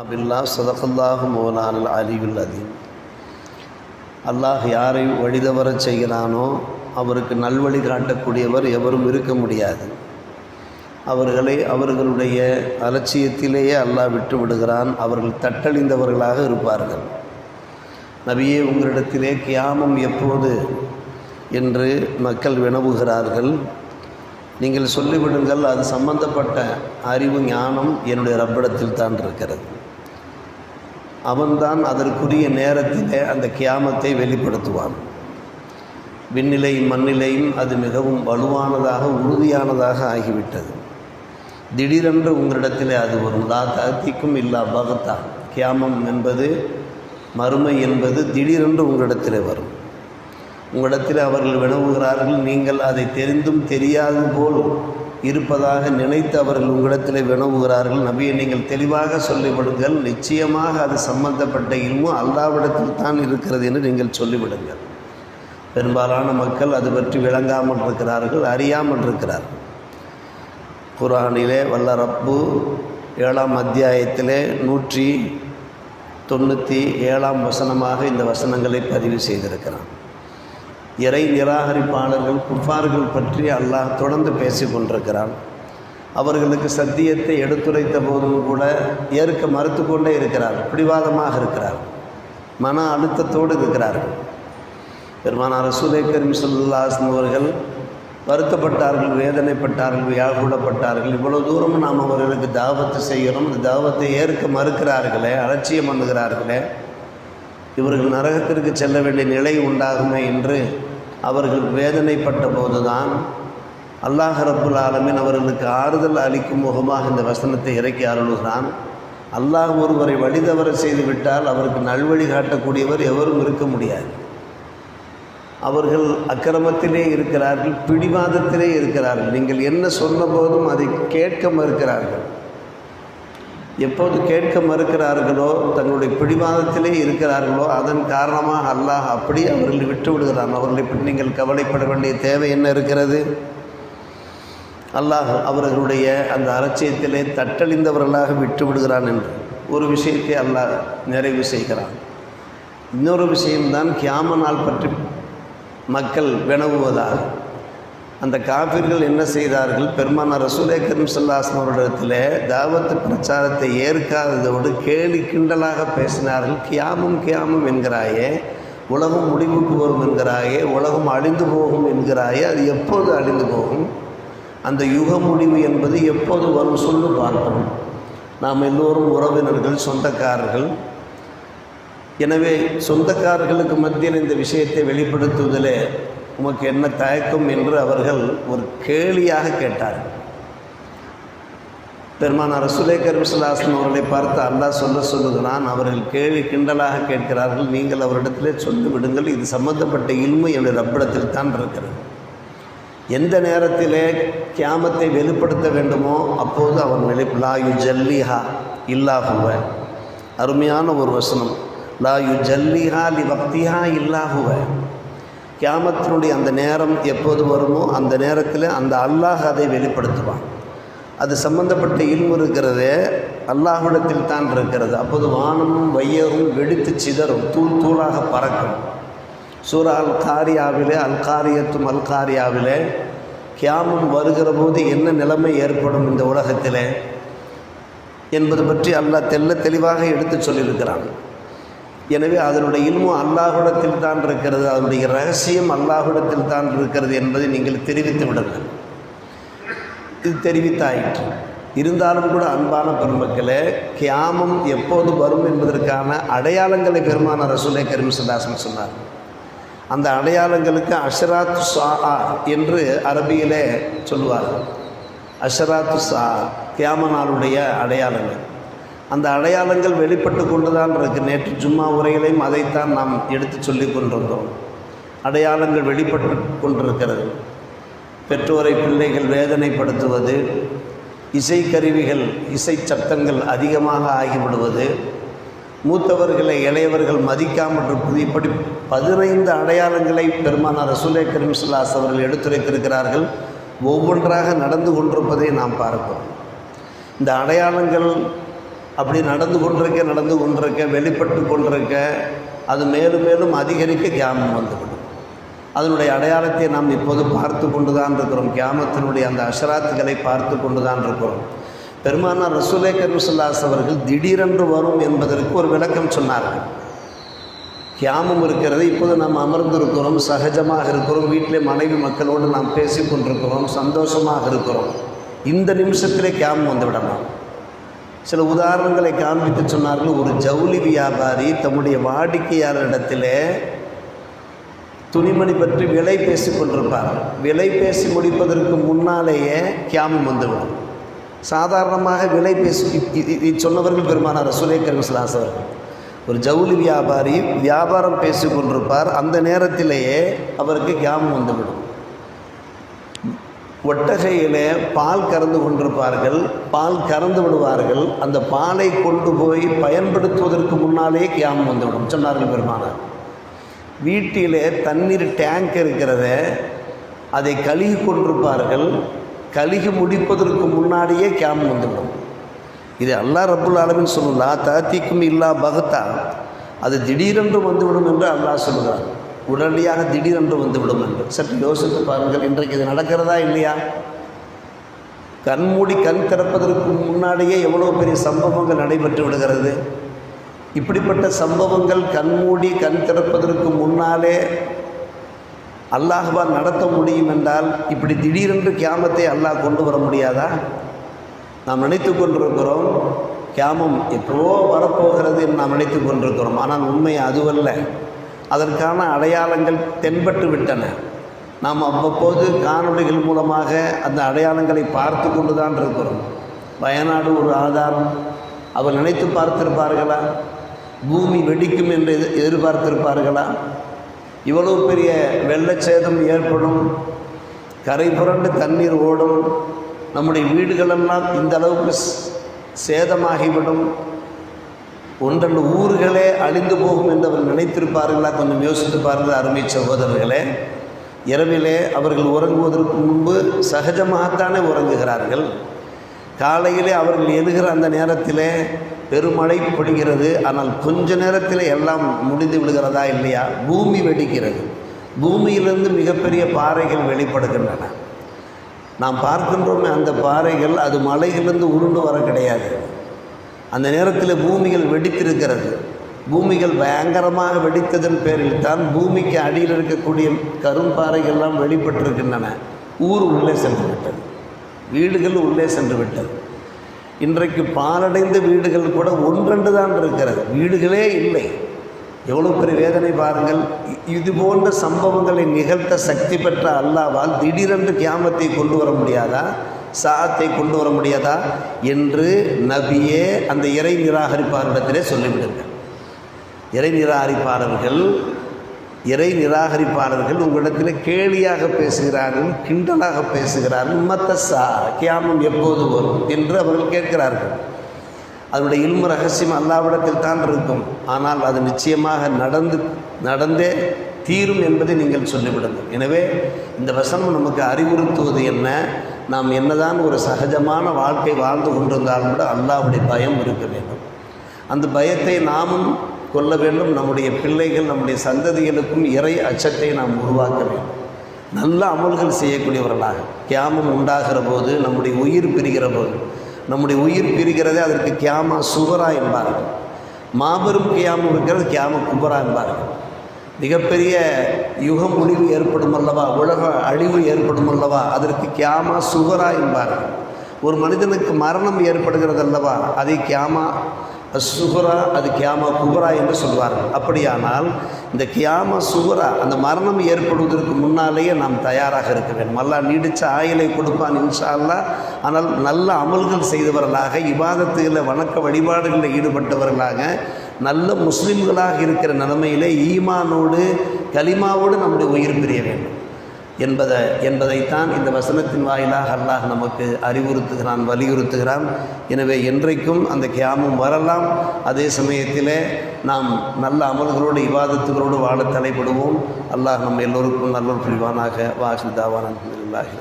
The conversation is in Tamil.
அபில்லா சதகல்லாஹு மோலானல் அலியுல் அதீம் அல்லாஹ் யாரை வழிதவரச் செய்கிறானோ அவருக்கு நல்வழி காட்டக்கூடியவர் எவரும் இருக்க முடியாது. அவர்களை அவர்களுடைய அலட்சியத்திலேயே அல்லாஹ் விட்டு விடுகிறான். அவர்கள் தட்டழிந்தவர்களாக இருப்பார்கள். நபியே உங்களிடத்திலே கியாமம் எப்போது என்று மக்கள் வினவுகிறார்கள். நீங்கள் சொல்லிவிடுங்கள் அது சம்பந்தப்பட்ட அறிவு ஞானம் என்னுடைய ரப்பிடத்தில் தான் இருக்கிறது. அவன்தான் அதற்குரிய நேரத்திலே அந்த கியாமத்தை வெளிப்படுத்துவான். விண்ணிலையும் மண்ணிலையும் அது மிகவும் வலுவானதாக உறுதியானதாக ஆகிவிட்டது. திடீரென்று உங்களிடத்திலே அது வரும் லா தகத்திக்கும் இல்லா பகத்தா. கியாமம் என்பது மறுமை என்பது திடீரென்று உங்களிடத்தில் வரும். உங்களிடத்தில் அவர்கள் வினவுகிறார்கள் நீங்கள் அதை தெரிந்தும் தெரியாது போல் இருப்பதாக நினைத்து அவர்கள் உங்களிடத்தில் வினவுகிறார்கள். நபியை நீங்கள் தெளிவாக சொல்லிவிடுங்கள். நிச்சயமாக அது சம்பந்தப்பட்ட இல்மும் அல்லாவிடத்தில் தான் இருக்கிறது என்று நீங்கள் சொல்லிவிடுங்கள். பெரும்பாலான மக்கள் அது பற்றி விளங்காமல் இருக்கிறார்கள் அறியாமல் இருக்கிறார்கள். குரானிலே வல்ல ரப்பு ஏழாம் அத்தியாயத்திலே நூற்றி தொண்ணூற்றி ஏழாம் வசனமாக இந்த வசனங்களை பதிவு செய்திருக்கிறான். இறை நிராகரிப்பாளர்கள் குஃபார்கள் பற்றி அல்லாஹ் தொடர்ந்து பேசி கொண்டிருக்கிறான். அவர்களுக்கு சத்தியத்தை எடுத்துரைத்த போதும் கூட ஏற்க மறுத்து கொண்டே இருக்கிறார் பிடிவாதமாக இருக்கிறார் மன அழுத்தத்தோடு இருக்கிறார்கள். பெருமானார் ரசூலை கரீம் சொல்லாசன் அவர்கள் வருத்தப்பட்டார்கள் வேதனைப்பட்டார்கள் வியாகுலப்பட்டார்கள் இவ்வளோ தூரம் நாம் அவர்களுக்கு தாவத்தை செய்கிறோம் இந்த தாவத்தை ஏற்க மறுக்கிறார்களே அலட்சியம் பண்ணுகிறார்களே இவர்கள் நரகத்திற்கு செல்ல வேண்டிய நிலை உண்டாகுமே என்று அவர்கள் வேதனைப்பட்ட போதுதான். அல்லாஹ் ரப்புல் ஆலமின் அவர்களுக்கு ஆறுதல் அளிக்கும் முகமாக இந்த வசனத்தை இறக்கி அருளுகிறான். அல்லாஹ் ஒருவரை வழிதவர செய்து விட்டால் அவருக்கு நல்வழி காட்டக்கூடியவர் எவரும் இருக்க முடியாது. அவர்கள் அக்கிரமத்திலே இருக்கிறார்கள் பிடிவாதத்திலே இருக்கிறார்கள். நீங்கள் என்ன சொன்ன போதும் அதை கேட்க மறுக்கிறார்கள். எப்போது கேட்க மறுக்கிறார்களோ தங்களுடைய பிடிவாதத்திலே இருக்கிறார்களோ அதன் காரணமாக அல்லாஹ் அப்படி அவர்களை விட்டு விடுகிறான். அவர்களை பற்றி நீங்கள் கவலைப்பட வேண்டிய தேவை என்ன இருக்கிறது? அல்லாஹ் அவர்களுடைய அந்த அலட்சியத்திலே தட்டழிந்தவர்களாக விட்டு விடுகிறான் என்று. ஒரு விஷயத்தை அல்லாஹ் நிறைவு செய்கிறான். இன்னொரு விஷயம்தான் கியாம நாள் பற்றி மக்கள் வினவுவதாக அந்த காபிர்கள் என்ன செய்தார்கள்? பெருமான ரசூலே கரீம் சல்லாஸ்லம் அவரிடத்தில் தாவத்து பிரச்சாரத்தை ஏற்காததோடு கேலி கிண்டலாக பேசினார்கள். கியாமும் கியாமும் என்கிறாயே உலகம் முடிவுக்கு வரும் என்கிறாயே உலகம் அழிந்து போகும் என்கிறாயே அது எப்போது அழிந்து போகும்? அந்த யுக முடிவு என்பது எப்போது வரும் சொல்லு பார்ப்போம். நாம் எல்லோரும் உறவினர்கள் சொந்தக்காரர்கள். எனவே சொந்தக்காரர்களுக்கு மத்தியில் இந்த விஷயத்தை வெளிப்படுத்துவதில் உமக்கு என்ன தயக்கம் என்று அவர்கள் ஒரு கேலியாக கேட்டார்கள். பெருமானார் ரசுலே கரிமசுல்லாஸ்லம் அவர்களை பார்த்து அல்லாஹ் சொல்ல சொல்லுகிறான். அவர்கள் கேள்வி கிண்டலாக கேட்கிறார்கள். நீங்கள் அவரிடத்திலே சொல்லிவிடுங்கள் இது சம்பந்தப்பட்ட இல்மை என்னுடைய ரப்பிடத்தில் தான் இருக்கிறது. எந்த நேரத்திலே கியாமத்தை வெளிப்படுத்த வேண்டுமோ அப்போது அவன் வெளி லா யு ஜல்லிஹா இல்லாஹுவ அருமையான ஒரு வசனம். லா யு ஜல்லிஹா லி பக்திஹா இல்லாஹுவ கியாமத்தினுடைய அந்த நேரம் எப்போது வருமோ அந்த நேரத்தில் அந்த அல்லாஹ் அதை வெளிப்படுத்துவான். அது சம்பந்தப்பட்ட இல்மு இருக்கிறதே அல்லாஹ்விடத்தில் தான் இருக்கிறது. அப்போது வானமும் வையரும் வெடித்து சிதறும் தூள் தூளாக பறக்கும். சூரா அல் காரியாவிலே அல் காரியத்தும் அல் காரியாவிலே கியாமம் வருகிற போது என்ன நிலைமை ஏற்படும் இந்த உலகத்தில் என்பது பற்றி அல்லாஹ் தெல்ல தெளிவாக எடுத்து சொல்லியிருக்கிறான். எனவே அதனுடைய இல்மும் அல்லாஹுடத்தில் தான் இருக்கிறது அதனுடைய ரகசியம் அல்லாஹுடத்தில் தான் இருக்கிறது என்பதை நீங்கள் தெரிவித்து விடுங்கள் இது தெரிவித்தாயிற்று. இருந்தாலும் கூட அன்பான பெருமக்களே கியாமம் எப்போது வரும் என்பதற்கான அடையாளங்களை பெருமான ரசூலை கரிமசுதாசன் சொன்னார். அந்த அடையாளங்களுக்கு அஷராத்து சா என்று அரபியிலே சொல்லுவார் அஷராத்து சா கியாம நாளுடைய அடையாளங்கள். அந்த அடையாளங்கள் வெளிப்பட்டு கொண்டு தான் இருக்கு. நேற்று ஜும்மா உரைகளையும் அதைத்தான் நாம் எடுத்து சொல்லி கொண்டிருந்தோம். அடையாளங்கள் வெளிப்பட்டு கொண்டிருக்கிறது. பெற்றோரை பிள்ளைகள் வேதனைப்படுத்துவது இசைக்கருவிகள் இசை சத்தங்கள் அதிகமாக ஆகிவிடுவது மூத்தவர்களை இளையவர்கள் மதிக்காமல் இருப்பது இப்படி பதினைந்து அடையாளங்களை பெருமானார் ரசூலே கரீம்சுல்லாஸ் அவர்கள் எடுத்துரைத்திருக்கிறார்கள். ஒவ்வொன்றாக நடந்து கொண்டிருப்பதை நாம் பார்க்கிறோம். இந்த அடையாளங்கள் அப்படி நடந்து கொண்டிருக்க நடந்து கொண்டிருக்க வெளிப்பட்டு கொண்டிருக்க அது மேலும் மேலும் அதிகரிக்க கியாமம் வந்துவிடும். அதனுடைய அடையாளத்தை நாம் இப்போது பார்த்து கொண்டு தான் இருக்கிறோம். கியாமத்தினுடைய அந்த அஷராத்துகளை பார்த்து கொண்டு தான் இருக்கிறோம். பெருமானார் ரசூலே கருசுல்லாஸ் அவர்கள் திடீரென்று வரும் என்பதற்கு ஒரு விளக்கம் சொன்னார்கள். கியாமம் இருக்கிறது இப்போது நாம் அமர்ந்திருக்கிறோம் சகஜமாக இருக்கிறோம். வீட்டிலே மனைவி மக்களோடு நாம் பேசி கொண்டிருக்கிறோம் சந்தோஷமாக இருக்கிறோம். இந்த நிமிஷத்திலே கியாமம் வந்துவிடலாம் சில உதாரணங்களை காண்பித்து சொன்னார்கள். ஒரு ஜவுளி வியாபாரி தம்முடைய வாடிக்கையாளரிடத்திலே துணிமணி பற்றி விலை பேசி கொண்டிருப்பார். விலை பேசி முடிப்பதற்கு முன்னாலேயே கியாமம் வந்துவிடும். சாதாரணமாக விலை பேசி சொன்னவர்கள் பெருமானார் ரசூலே சிலாஸ் அவர்கள். ஒரு ஜவுளி வியாபாரி வியாபாரம் பேசி கொண்டிருப்பார். அந்த நேரத்திலேயே அவருக்கு கியாமம் வந்துவிடும். ஒட்டகையிலே பால் கறந்து கொண்டிருப்பார்கள் பால் கறந்து விடுவார்கள். அந்த பாலை கொண்டு போய் பயன்படுத்துவதற்கு முன்னாலே கியாமம் வந்துவிடும் சொன்னார்கள் பெருமானார். வீட்டிலே தண்ணீர் டேங்க் இருக்கிறத அதை கழுகி கொண்டிருப்பார்கள். கழுகி முடிப்பதற்கு முன்னாடியே கியாமம் வந்துவிடும். இது அல்லா ரப்புல் ஆலமின் சொல்லலா தாத்திக்கும் இல்லா பகத்தா. அது திடீரென்று வந்துவிடும் என்று அல்லாஹ் சொல்கிறார் உடனடியாக திடீரென்று வந்துவிடும் என்று. சற்று யோசித்து பாருங்கள் இன்றைக்கு இது நடக்கிறதா இல்லையா? கண்மூடி கண் திறப்பதற்கு முன்னாடியே எவ்வளோ பெரிய சம்பவங்கள் நடைபெற்று விடுகிறது. இப்படிப்பட்ட சம்பவங்கள் கண்மூடி கண் திறப்பதற்கு முன்னாலே அல்லாஹ்வால் நடத்த முடியும் என்றால் இப்படி திடீரென்று கியாமத்தை அல்லாஹ் கொண்டு வர முடியாதா? நாம் நினைத்து கொண்டிருக்கிறோம் கியாமம் எப்போ வரப்போகிறது என்று நாம் நினைத்து கொண்டிருக்கிறோம். ஆனால் உண்மை அதுவல்ல. அதற்கான அடையாளங்கள் தென்பட்டு விட்டன. நாம் அவ்வப்போது காணொளிகள் மூலமாக அந்த அடையாளங்களை பார்த்து கொண்டு தான் இருக்கிறோம். வயநாடு ஒரு ஆதாரம். அவர் நினைத்து பார்த்திருப்பார்களா? பூமி வெடிக்கும் என்று எதிர் எதிர்பார்த்திருப்பார்களா? இவ்வளவு பெரிய வெள்ளச்சேதம் ஏற்படும். கரை புரண்டு தண்ணீர் ஓடும். நம்முடைய வீடுகளெல்லாம் இந்த அளவுக்கு சேதமாகிவிடும். ஒன்றெண்டு ஊர்களே அழிந்து போகும் என்று அவர் நினைத்திருப்பார்களா? கொஞ்சம் யோசித்து பாருங்கள் அருமை சகோதரர்களே. இரவிலே அவர்கள் உறங்குவதற்கு முன்பு சகஜமாகத்தானே உறங்குகிறார்கள். காலையிலே அவர்கள் எழுகிற அந்த நேரத்திலே பெருமழை பொழிகிறது. ஆனால் கொஞ்ச நேரத்தில் எல்லாம் முடிந்து விடுகிறதா இல்லையா? பூமி வெடிக்கிறது. பூமியிலிருந்து மிகப்பெரிய பாறைகள் வெளிப்படுகின்றன. நாம் பார்க்கின்றோமே அந்த பாறைகள் அது மலையிலிருந்து உருண்டு வர கிடையாது. அந்த நேரத்தில் பூமிகள் வெடித்திருக்கிறது. பூமிகள் பயங்கரமாக வெடித்ததன் பேரில் தான் பூமிக்கு அடியில் இருக்கக்கூடிய கரும்பாறைகள்லாம் வெளிப்பட்டிருக்கின்றன. ஊர் உள்ளே சென்று விட்டது. வீடுகள் உள்ளே சென்று விட்டது. இன்றைக்கு பாலடைந்த வீடுகள் கூட ஒன்றெண்டு தான் இருக்கிறது. வீடுகளே இல்லை. எவ்வளோ பெரிய வேதனை பாருங்கள். இது போன்ற சம்பவங்களை நிகழ்த்த சக்தி பெற்ற அல்லாவால் திடீரென்று கியாமத்தை கொண்டு வர முடியாதா? சாத்தை கொண்டு வர முடியாதா என்று நபியே அந்த இறை நிராகரிப்பாரிடத்திலே சொல்லிவிடுங்கள். இறை நிராகரிப்பாளர்கள் இறை நிராகரிப்பாளர்கள் உங்களிடத்தில் கேலியாக பேசுகிறார்கள் கிண்டலாக பேசுகிறார்கள் மத்தசா கியாமம் எப்போது வரும்? என்று அவர்கள் கேட்கிறார்கள். அதனுடைய இல்ம ரகசியம் அல்லாவிடத்தில் தான் இருக்கும். ஆனால் அது நிச்சயமாக நடந்து நடந்தே தீரும் என்பதை நீங்கள் சொல்லிவிடுங்கள். எனவே இந்த வசனம் நமக்கு அறிவுறுத்துவது என்ன? நாம் என்னதான் ஒரு சகஜமான வாழ்க்கை வாழ்ந்து கொண்டிருந்தாலும் கூட அல்லாவுடைய பயம் இருக்க வேண்டும். அந்த பயத்தை நாமும் கொள்ள வேண்டும். நம்முடைய பிள்ளைகள் நம்முடைய சந்ததிகளுக்கும் இறை அச்சத்தை நாம் உருவாக்க வேண்டும். நல்ல அமல்கள் செய்யக்கூடியவர்களாக. கியாமம் உண்டாகிற போது நம்முடைய உயிர் பிரிகிற போது நம்முடைய உயிர் பிரிகிறதே அதற்கு கியாமா சுவரா என்பார்கள். மாபெரும் கியாமம் இருக்கிறது கியாம குபரா என்பார்கள். மிகப்பெரிய யுக முடிவு ஏற்படும் அல்லவா? உலக அழிவு ஏற்படும் அல்லவா? அதற்கு கியாமா சுகரா என்பார்கள் ஒரு மனிதனுக்கு மரணம் ஏற்படுகிறது அல்லவா? அதை கியாமா சுகுரா அது கியாமா குபரா என்று சொல்வார்கள் அப்படியானால் இந்த கியாமா சுகுரா அந்த மரணம் ஏற்படுவதற்கு முன்னாலேயே நாம் தயாராக இருக்க வேண்டும். அல்லா நீடித்த ஆயிலை கொடுப்பான் இன்ஷா அல்லா ஆனால் நல்ல அமல்கள் செய்தவர்களாக இவாதத்தில் வணக்க வழிபாடுகளில் ஈடுபட்டவர்களாக நல்ல முஸ்லிம்களாக இருக்கிற நிலைமையிலே ஈமானோடு கலிமாவோடு நம்முடைய உயிர் பிரிய வேண்டும். என்பதை என்பதைத்தான் இந்த வசனத்தின் வாயிலாக அல்லாஹ் நமக்கு அறிவுறுத்துகிறான் வலியுறுத்துகிறான். எனவே என்றைக்கும் அந்த கியாமும் வரலாம். அதே சமயத்தில் நாம் நல்ல அமல்களோடு இவாதத்துகளோடு வாழ தலைப்படுவோம். அல்லாஹ் நம்ம எல்லோருக்கும் நல்லொரு புரிவானாக. வாசிதாவான அல்லாஹி